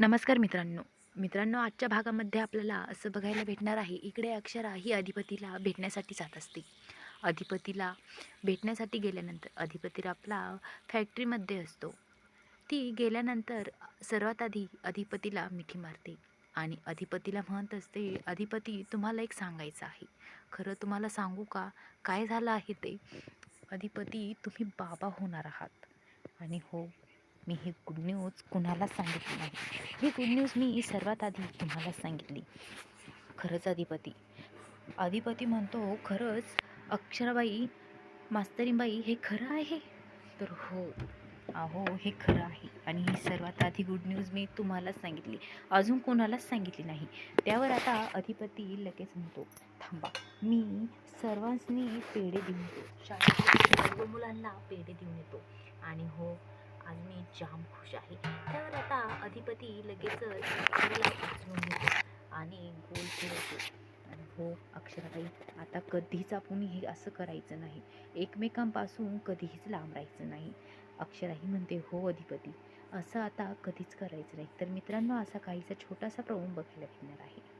नमस्कार मित्रांनो. मित्रांनो आजच्या भागामध्ये आपल्याला असं बघायला भेटणार आहे इकडे अक्षरा ही अधिपतीला भेटण्यासाठी जात असते. अधिपतीला भेटण्यासाठी गेल्यानंतर अधिपती आपला फॅक्टरीमध्ये असतो. ती गेल्यानंतर सर्वात आधी अधिपतीला मिठी मारते आणि अधिपतीला म्हणत असते अधिपती तुम्हाला एक सांगायचं आहे. खरं तुम्हाला सांगू का? काय झालं आहे ते? अधिपती तुम्ही बाबा होणार आहात. आणि हो मी ही गुड न्यूज कुणालाच सांगितली नाही. ही गुड न्यूज मी सर्वात आधी तुम्हाला सांगितली. खरंच अधिपती. अधिपती म्हणतो खरंच अक्षराबाई मास्तरीबाई हे खरं आहे? तर हो अहो हे खरं आहे. आणि ही सर्वात आधी गुड न्यूज मी तुम्हालाच सांगितली. अजून कोणालाच सांगितली नाही. त्यावर आता अधिपती लगेच म्हणतो थांबा मी सर्वांनी पेढे देऊन येतो. शाळेतील सर्व मुलांना पेढे देऊन येतो. आणि हो आज मी जाम खुश आहे. त्यावर आता अधिपती लगेचच घेतो आणि गोल फिरवतो. आणि हो अक्षराई आता कधीच आपण हे असं करायचं नाही. एकमेकांपासून कधीच लांब राहायचं नाही. अक्षराही म्हणते हो अधिपती असं आता कधीच करायचं नाही. तर मित्रांनो असा काहीसा छोटासा प्रॉब्लेम बघायला भेटणार आहे.